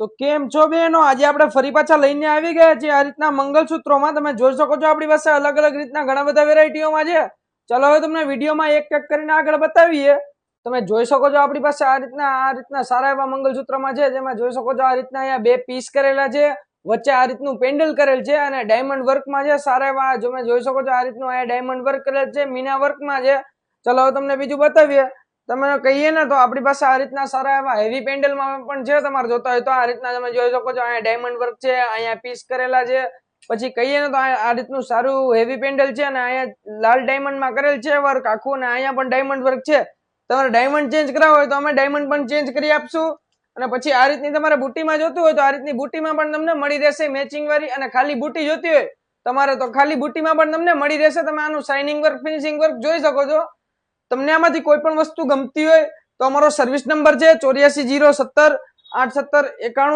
તો કેમ છો બેનો આજે આપણે ફરી પાછા લઈને આવી ગયા છીએ. આ રીતના મંગલસૂત્રોમાં તમે જોઈ શકો છો આપણી પાસે અલગ અલગ રીતના ઘણા બધા વેરાયટીઓમાં છે. ચાલો હવે તમને વિડીયોમાં એક એક કરીને આગળ બતાવીએ. તમે જોઈ શકો છો આપણી પાસે આ રીતના આ રીતના સારા એવા મંગલસૂત્રમાં છે. જેમાં જોઈ શકો છો આ રીતના અહીંયા બે પીસ કરેલા છે. વચ્ચે આ રીતનું પેન્ડલ કરેલ છે અને ડાયમંડ વર્કમાં છે. સારા એવા તમે જોઈ શકો છો આ રીતનું અહીંયા ડાયમંડ વર્ક કરેલ છે. મીના વર્કમાં છે. ચલો હવે તમને બીજું બતાવીએ. તમે કહીએ ને તો આપણી પાસે આ રીતના સારા એવા હેવી પેન્ડલમાં પણ છે, તમારે જોતા હોય તો આ રીતના તમે જોઈ શકો છો, અહીંયા ડાયમંડ વર્ક છે, અહીંયા પીસ કરેલા છે. પછી કહીએ ને તો આ રીતનું સારું હેવી પેન્ડલ છે અને અહીંયા લાલ ડાયમંડમાં કરેલ છે વર્ક આખું અને અહીંયા પણ ડાયમંડ વર્ક છે. તમારે ડાયમંડ ચેન્જ કરાવવો હોય તો અમે ડાયમંડ પણ ચેન્જ કરી આપશું. અને પછી આ રીતની તમારે બુટ્ટીમાં જોતું હોય તો આ રીતની બુટ્ટીમાં પણ તમને મળી રહેશે મેચિંગ વાળી અને ખાલી બુટ્ટી જોતી હોય તમારે તો ખાલી બુટ્ટીમાં પણ તમને મળી રહેશે. તમે આનું શાઇનિંગ વર્ક ફિનિશિંગ વર્ક જોઈ શકો છો. તમને આમાંથી કોઈ પણ વસ્તુ ગમતી હોય તો અમારો સર્વિસ નંબર છે ચોર્યાસી જીરો સત્તર આઠ સત્તર એકાણું